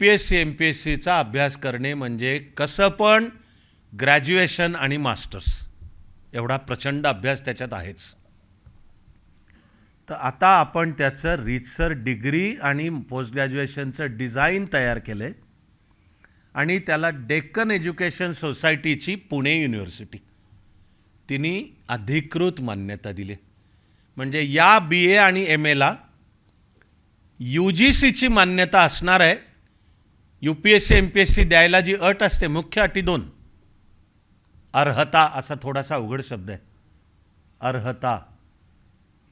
P S C M P S सीचा अभ्यास करणे म्हणजे कसं पण ग्रॅज्युएशन आणि मास्टर्स एवढा प्रचंड अभ्यास त्याच्यात आहेच. तर आता आपण त्याचं रितसर डिग्री आणि पोस्ट ग्रॅज्युएशनचं डिझाईन तयार केलं आहे आणि त्याला डेक्कन एज्युकेशन सोसायटीची पुणे युनिव्हर्सिटी तिने अधिकृत मान्यता दिली. म्हणजे या बी ए आणि एम एला यू जी सीची मान्यता असणार आहे. U P S C M P S C द्यायला जी अट असते मुख्य अटी दोन. अर्हता असा थोडासा अवघड शब्द आहे. अर्हता.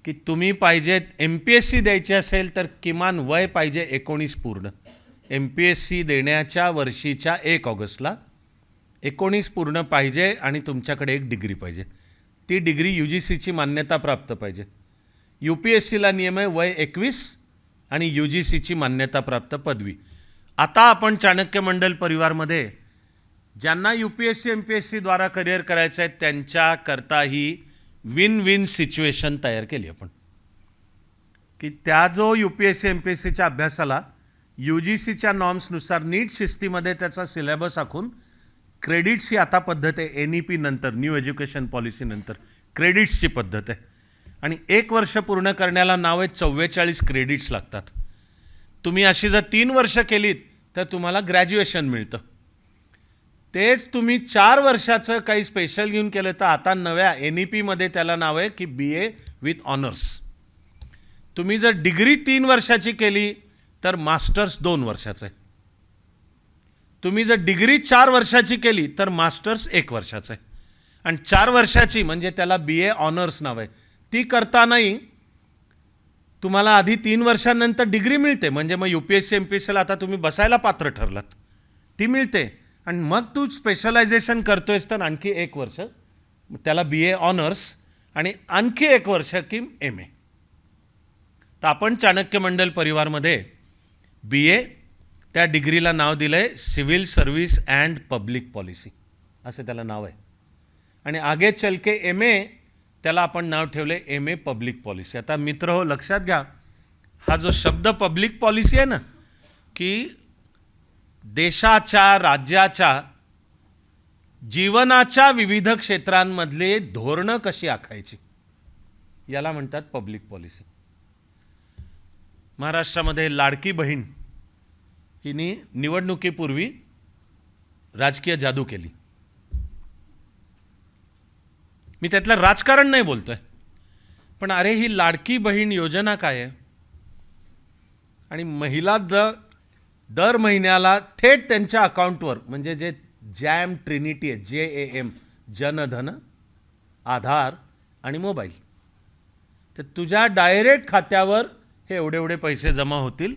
की तुम्ही पाहिजेत एम पी एस सी द्यायची असेल तर किमान वय पाहिजे एकोणीस पूर्ण. एम पी एस सी देण्याच्या वर्षीच्या एक ऑगस्टला एकोणीस पूर्ण पाहिजे आणि तुमच्याकडे एक डिग्री पाहिजे. ती डिग्री यू जी सीची मान्यता प्राप्त पाहिजे. यू पी एस सीला नियम आहे वय एकवीस आणि यू जी सीची मान्यता प्राप्त पदवी. आता आपण चाणक्य मंडल परिवारमध्ये ज्यांना U P S C M P S सीद्वारा career करायचं आहे त्यांच्याकरता ही विन विन सिच्युएशन तयार केली आपण. की त्या जो U P S C M P S सीच्या अभ्यासाला यू जी सीच्या नॉर्म्सनुसार नीट शिस्तीमध्ये त्याचा सिलेबस आखून क्रेडिट्सची आता पद्धत आहे एन ई पी नंतर न्यू एज्युकेशन पॉलिसीनंतर क्रेडिट्सची पद्धत आहे. आणि एक वर्ष पूर्ण करण्याला नाव आहे चव्वेचाळीस क्रेडिट्स लागतात. तुम्ही अशी जर तीन वर्ष केलीत तर तुम्हाला ग्रॅज्युएशन मिळतं. तेच तुम्ही चार वर्षाचं काही स्पेशल घेऊन केलं तर आता नव्या एन ई पीमध्ये त्याला नाव आहे की बी ए विथ ऑनर्स तुम्ही जर डिग्री तीन वर्षाची केली तर मास्टर्स दोन वर्षाचं आहे. तुम्ही जर डिग्री चार वर्षाची केली तर मास्टर्स एक वर्षाचं आहे. आणि चार वर्षाची म्हणजे त्याला बी ए ऑनर्स नाव आहे. ती करतानाही तुम्हाला आधी तीन वर्षांनंतर डिग्री मिळते. म्हणजे मग U P S C M P S सीला आता तुम्ही बसायला पात्र ठरलात. ती मिळते. आणि मग तू स्पेशलायझेशन करतोयस तर आणखी एक वर्ष. त्याला बी ए ऑनर्स आणि आणखी एक वर्ष की एम ए तर आपण चाणक्य मंडल परिवारमध्ये बी ए त्या डिग्रीला नाव दिलं आहे civil service and public policy असं त्याला नाव आहे. आणि आगे चलके एम ए त्याला आपण नाव ठेवलं आहे एम ए पब्लिक पॉलिसी आता मित्र हो लक्षात घ्या हा जो शब्द पब्लिक पॉलिसी आहे ना की देशाच्या राज्याच्या जीवनाच्या विविध क्षेत्रांमधले धोरणं कशी आखायची? याला म्हणतात पब्लिक पॉलिसी महाराष्ट्रामध्ये लाडकी बहीण हिने निवडणुकीपूर्वी राजकीय जादू केली. मी त्यातलं राजकारण नाही बोलतोय. पण अरे ही लाडकी बहीण योजना काय आहे? आणि महिला द दर महिन्याला थेट त्यांच्या अकाउंटवर म्हणजे जे जॅम ट्रिनिटी आहे जे ए एम जनधन आधार आणि मोबाईल तर तुझ्या डायरेक्ट खात्यावर हे एवढे एवढे पैसे जमा होतील.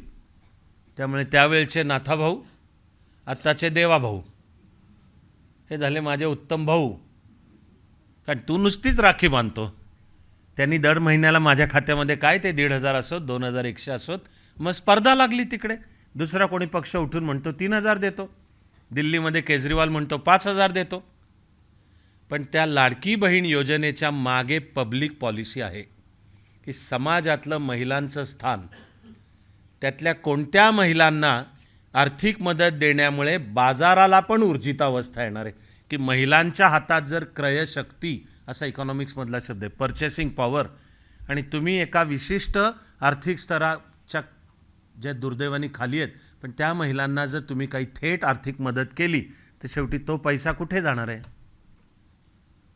त्यामुळे त्यावेळचे नाथाभाऊ आत्ताचे देवाभाऊ हे झाले माझे उत्तम भाऊ. कारण तू नुसतीच राखी बांधतो. त्यांनी दर महिन्याला माझ्या खात्यामध्ये काय ते दीड हजार असोत दोन हजार एकशे असोत मग स्पर्धा लागली तिकडे. दुसरा कोणी पक्ष उठून म्हणतो तीन हजार देतो. दिल्लीमध्ये केजरीवाल म्हणतो पाच हजार देतो. पण त्या लाडकी बहीण योजनेच्या मागे पब्लिक पॉलिसी आहे की समाजातलं महिलांचं स्थान त्यातल्या कोणत्या महिलांना आर्थिक मदत देण्यामुळे बाजाराला पण ऊर्जितावस्था येणार आहे. की महिलांच्या हातात जर क्रयशक्ती असा इकॉनॉमिक्समधला शब्द आहे पर्चेसिंग पॉवर आणि तुम्ही एका विशिष्ट आर्थिक स्तराच्या ज्या दुर्दैवानी खाली आहेत पण त्या महिलांना जर तुम्ही काही थेट आर्थिक मदत केली तर शेवटी तो पैसा कुठे जाणार आहे?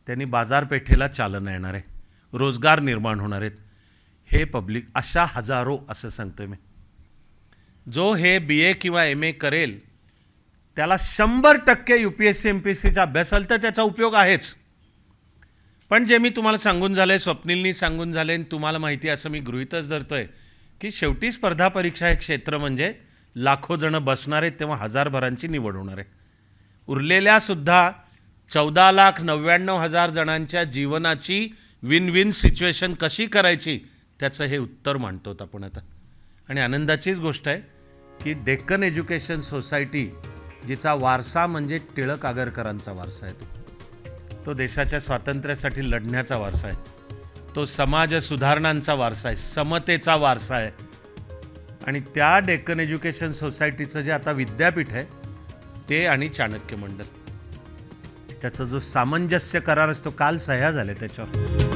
त्यांनी बाजारपेठेला चालना येणार आहे रोजगार निर्माण होणार आहेत. हे पब्लिक अशा हजारो असं सांगतोय मी. जो हे बी ए किंवा एम ए करेल त्याला शंभर टक्के U P S C M P S सीचा अभ्यास असेल तर त्याचा उपयोग आहेच. पण जे मी तुम्हाला सांगून झालं आहे स्वप्नीलनी सांगून झाले आणि तुम्हाला माहिती असं मी गृहीतच आहे की शेवटी स्पर्धा परीक्षा हे क्षेत्र म्हणजे लाखो जणं बसणार आहेत तेव्हा हजारभरांची निवड होणार आहे. उरलेल्यासुद्धा चौदा लाख नव्याण्णव हजार जणांच्या जीवनाची विन विन सिच्युएशन कशी करायची त्याचं हे उत्तर मांडतो आपण आता. आणि आनंदाचीच गोष्ट आहे की डेक्कन एज्युकेशन सोसायटी जिचा वारसा म्हणजे टिळक आगरकरांचा वारसा आहे तो. तो देशाच्या स्वातंत्र्यासाठी लढण्याचा वारसा आहे. तो समाज सुधारणांचा वारसा आहे समतेचा वारसा आहे. आणि त्या डेक्कन एज्युकेशन सोसायटीचं जे आता विद्यापीठ आहे ते आणि चाणक्य मंडल. त्याचा जो सामंजस्य करार असतो काल सह्या झाल्या त्याच्यावर.